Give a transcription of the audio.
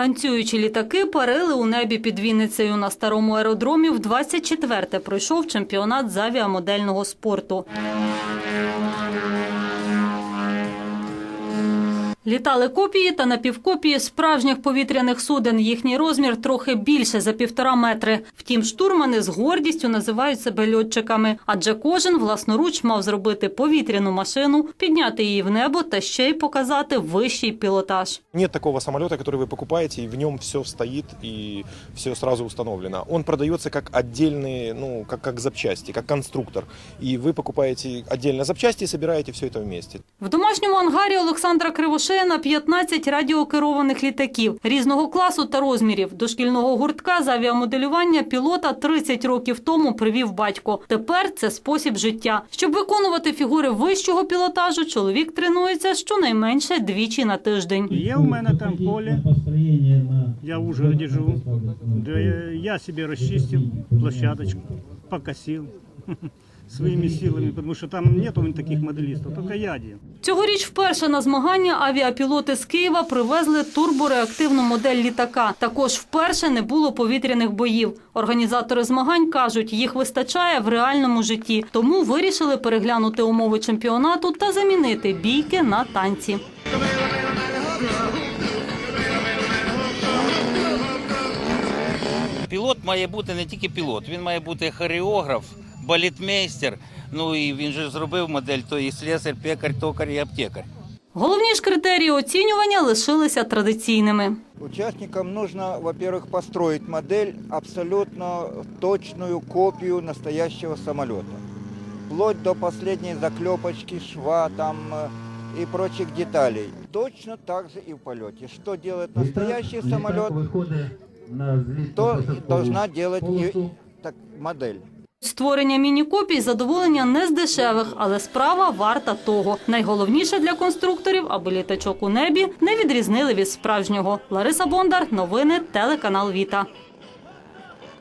Танцюючі літаки парили у небі під Вінницею. На старому аеродромі в 24-те пройшов чемпіонат з авіамодельного спорту. Літали копії та напівкопії справжніх повітряних суден. Їхній розмір трохи більше за півтора метри. Втім, штурмани з гордістю називають себе льотчиками, адже кожен власноруч мав зробити повітряну машину, підняти її в небо та ще й показати вищий пілотаж. Нет такого самолета, который вы покупаете, и в нем все стоит и все сразу установлено. Он продается как отдельные, ну, как, как запчасти, как конструктор. И вы покупаете отдельно запчасти и собираете все это вместе. В домашньому ангарі Олександра Кривошеяна 15 радіокерованих літаків різного класу та розмірів. До шкільного гуртка з авіамоделювання пілота 30 років тому привів батько. Тепер це спосіб життя. Щоб виконувати фігури вищого пілотажу, чоловік тренується щонайменше двічі на тиждень. Є у мене там поле, я в Ужгороді живу, я собі розчистив площадочку, покосив своїми силами, тому що там нету таких моделістів, тільки я один. Цьогоріч вперше на змагання авіапілоти з Києва привезли турбореактивну модель літака. Також вперше не було повітряних боїв. Організатори змагань кажуть, їх вистачає в реальному житті, тому вирішили переглянути умови чемпіонату та замінити бійки на танці. Пілот має бути не тільки пілот, він має бути хореограф, балетмейстер. Ну і він же зробив модель, то і слесар, пекар, токар і аптекар. Головні ж критерії оцінювання лишилися традиційними. Участникам нужно, во-первых, построить модель, абсолютно точную копию настоящего самолета. Вплоть до последней заклепочки, шва там э, и прочих деталей. Точно так же и в полете. Что делает настоящий самолет, то должна делать и так, модель. Створення міні-копій задоволення не з дешевих, але справа варта того. Найголовніше для конструкторів, аби літачок у небі не відрізнили від справжнього. Лариса Бондар, новини, телеканал Віта.